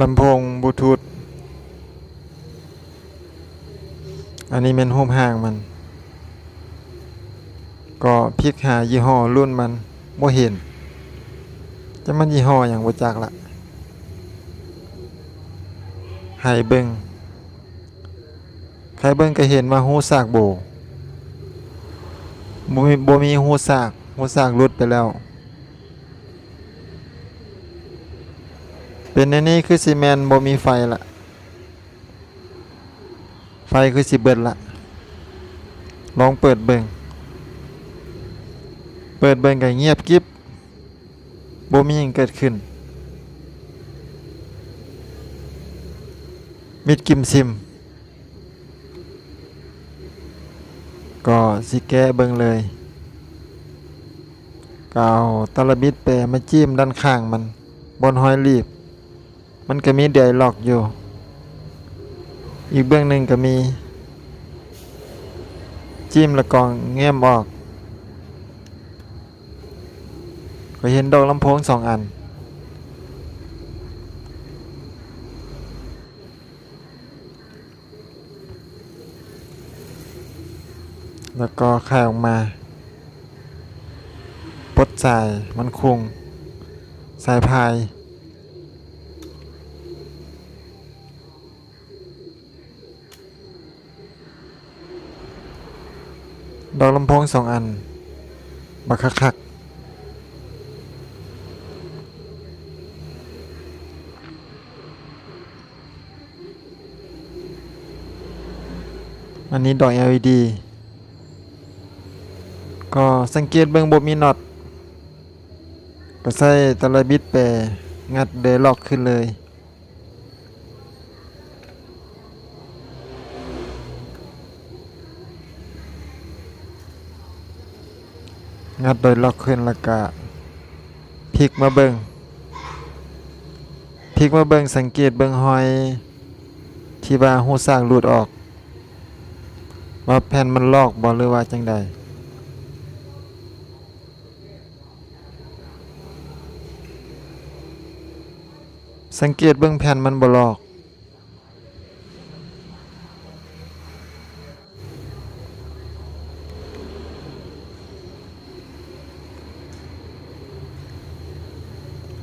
ลำโพงบลูทูธอันนี้เป็นโฮมห่างมัน ก็พิกหายี่ห้อรุ่นมันบ่เห็น จะมันยี่ห้ออย่างบ่จักละให้เบิงใครเบิงก็เห็นว่าหูสากโบบ่มีบ่มีหูสากหูสากหลุดไปแล้ว เป็นในนี้คือซีเมนบ่มีไฟละไฟคือสิเบิดละลองเปิดเบิงเปิดเบิงก็เงียบกิ๊บบ่มีหยังเกิดขึ้น มิดกิมซิม ก็สิแก้เบิงเลยก็เอาตะละบิดแปรมาจิ้มด้านข้างมันบนหอยรีบ มันก็มีเดือยหลอกอยู่ อีกเบื้องหนึ่งก็มี จิ้มล้วกองแง้มออกก็เห็นดอกลำโพงสองอัน แล้วก็คายออกมาปลดสายมันคงสายพาย ดอกลำโพงสองอัน บักคักคักอันนี้ดอก LED ก็สังเกตเบิ่งบ่มีน็อตก็ใส่ตะไลบิดแปรงัดเดล็อกขึ้นเลย งัดโดยล็อกขึ้นแล้วก็พลิกมาเบิงพลิกมาเบิงสังเกตเบิงหอยที่ว่าหูสร้างหลุดออกว่าแผ่นมันลอกบ่หรือว่าจังใดสังเกตเบิงแผ่นมันบลอก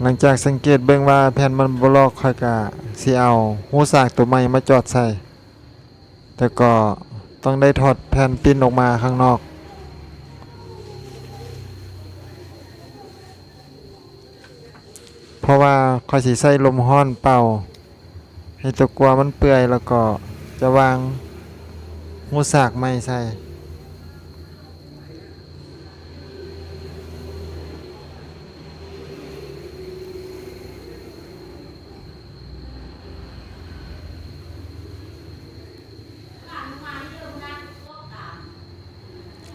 หลังจากสังเกตเบิ่งว่าแผ่นมันบ่ลอกค่อยก็สิเอาหูสากตัวใหม่มาจอดใส่ แต่ก็ต้องได้ถอดแผ่นปิ้นออกมาข้างนอก เพราะว่าค่อยสิใส่ลมฮ้อนเป่า ให้ตัวกลัวมันเปื่อยแล้วก็จะวางหูสากใหม่ใส่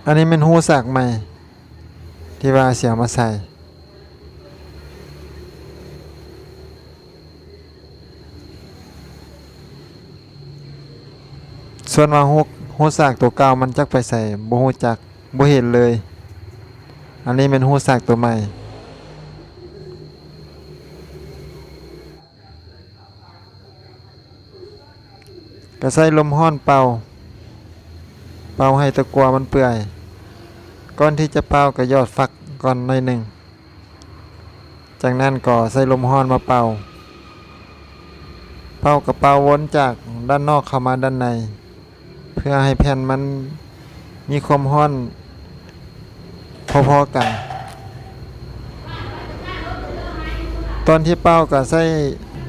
อันนี้เป็นหูสากใหม่ ที่ว่าเสียมาใส่ ส่วนว่าหูหูสากตัวเก่ามันจักไปใส่บ่ฮู้จักบ่เห็นเลย อันนี้เป็นหูสากตัวใหม่ก็ใส่ลมห้อนเป่า เป่าให้ตะกัวมันเปื่อย ก่อนที่จะเป่าก็ยอดฟักก่อนหน่อยหนึ่ง จากนั้นก็ใส่ลมห้อนมาเป่า เป่ากับเป่าวนจากด้านนอกเข้ามาด้านใน เพื่อให้แผ่นมันมีความห้อนพอๆกัน ตอนที่เป่าก็ใส่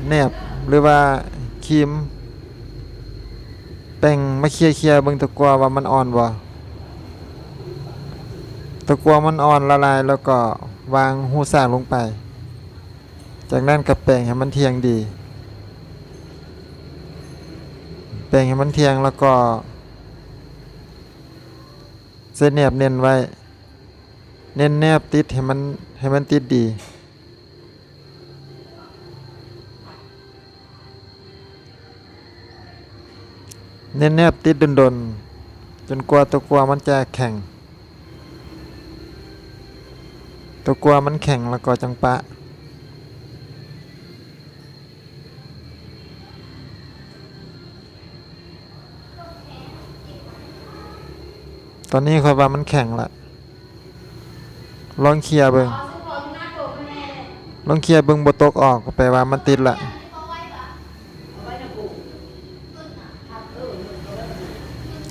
แหนบหรือว่าครีมแป้งมาเคลียเคลียๆเบิ่งตะกัวว่ามันอ่อนบ่ ตะกัวมันอ่อนละลายแล้วก็วางหูสากลงไป จากนั้นกับแป้งให้มันเทียงดี แป้งให้มันเทียงแล้วก็ เส้นแนบเน้นไว้ เน้นแนบติดให้มันให้มันติดดี เน้นแนบติดดนๆจนกว่าตัวกลัวมันจะแข็ง ตัวกลัวมันแข็งแล้วก็จังปะ ตอนนี้คอยว่ามันแข็งละลองเคลียร์เบิงลองเคลียร์เบิงบตกออกแปลว่ามันติดละ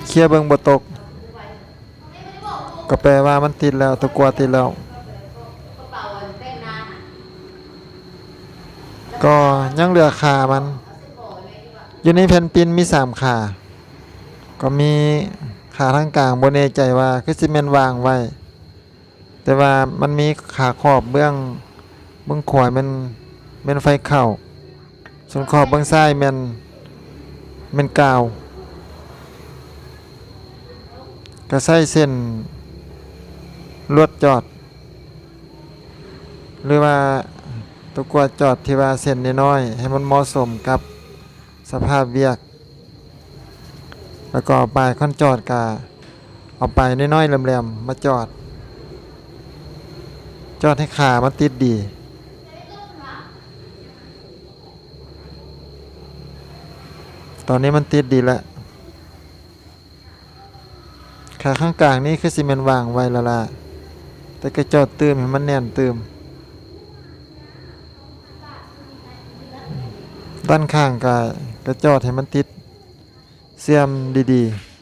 เคลียร์เบิงบตกก็แปลว่ามันติดแล้วตัวกัวติดแล้ว ก็ยังเหลือขามัน อยู่ในแผ่นปินมีสามขา ก็มีขาทางกลางบนเนใจว่าคือสิเมนวางไว้ แต่ว่ามันมีขาขอบเบื้องเบื้องขวามันเมนไฟเข่า ส่วนขอบเบื้องซ้ายแมนแมนกาว ก็ใส่เส้นลวดจอด หรือว่า ตัวกวาจอดที่ว่าเส้นน้อยให้มันเหมาะสมกับสภาพเวียก แล้วก็เอาไปายค่อนจอดกาเอาไปน้อยๆแหลมๆมาจอด จอดให้ขามันติดดีตอนนี้มันติดดีแล้วขาข้างกลางนี่คือซีเมนต์วางไว้ละละแต่ก็จอดเติมให้มันแน่นเติม ด้านข้างก็กระจอดให้มันติดเสียมดีๆ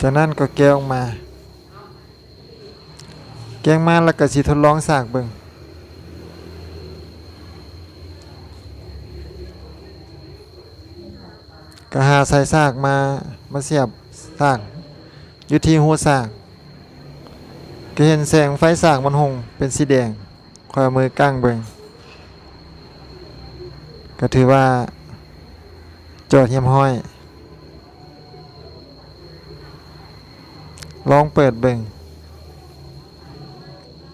จากนั้นก็แกะออกมา แกะมาแล้วก็สิทดลองสากเบิ่ง ก็หาใส่ซากมามาเสียบซากอยู่ที่หัวซากก็เห็นแสงไฟซากมันหงเป็นสีแดงคอยเอามือก้างเบิงก็ถือว่าจอดเยี่ยมห้อย ลองเปิดเบิง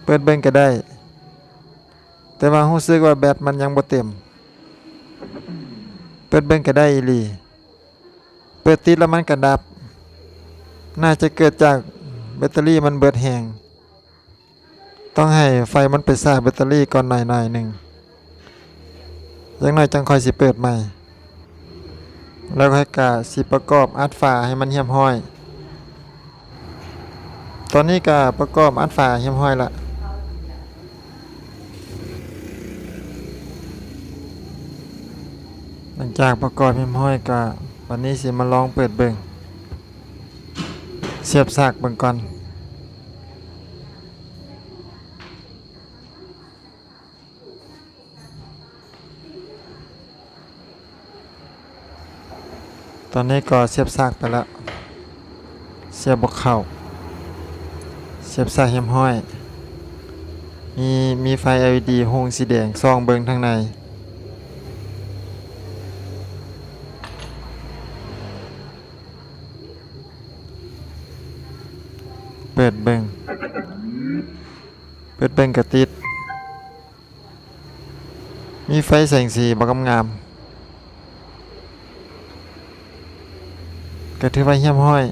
เปิดเบิงก็ได้ แต่ว่ารู้สึกว่าแบตมันยังบ่เต็ม เปิดเบิงก็ได้อีหลี เปิดติดแล้วมันกระดับ น่าจะเกิดจากแบตเตอรี่มันเบิดแหงต้องให้ไฟมันไปสร้างแบตเตอรี่ก่อนหน่อยๆหนึ่งย่างน้อยจังคอยสิเปิดใหม่ แล้วให้กาสิประกอบอัดฝาให้มันเหี่ยมห้อย ตอนนี้กาประกอบอัดฝาเหี่ยมห้อยละหลังจากประกอบเหี่ยมห้อยกา วันนี้สิมาลองเปิดเบิ่งเสียบสากเบิ่งก่อนตอนนี้ก็เสียบสากไปแล้ว เสียบบกเข้าเสียบสากเหียมห้อย มีมีไฟ LED โฮงสีแดงซองเบิ่งทางใน ปิดเบิงเปิดเบิงกระติด มีไฟแสงสีบักงามกระถือว่าเยี่ยมห้อย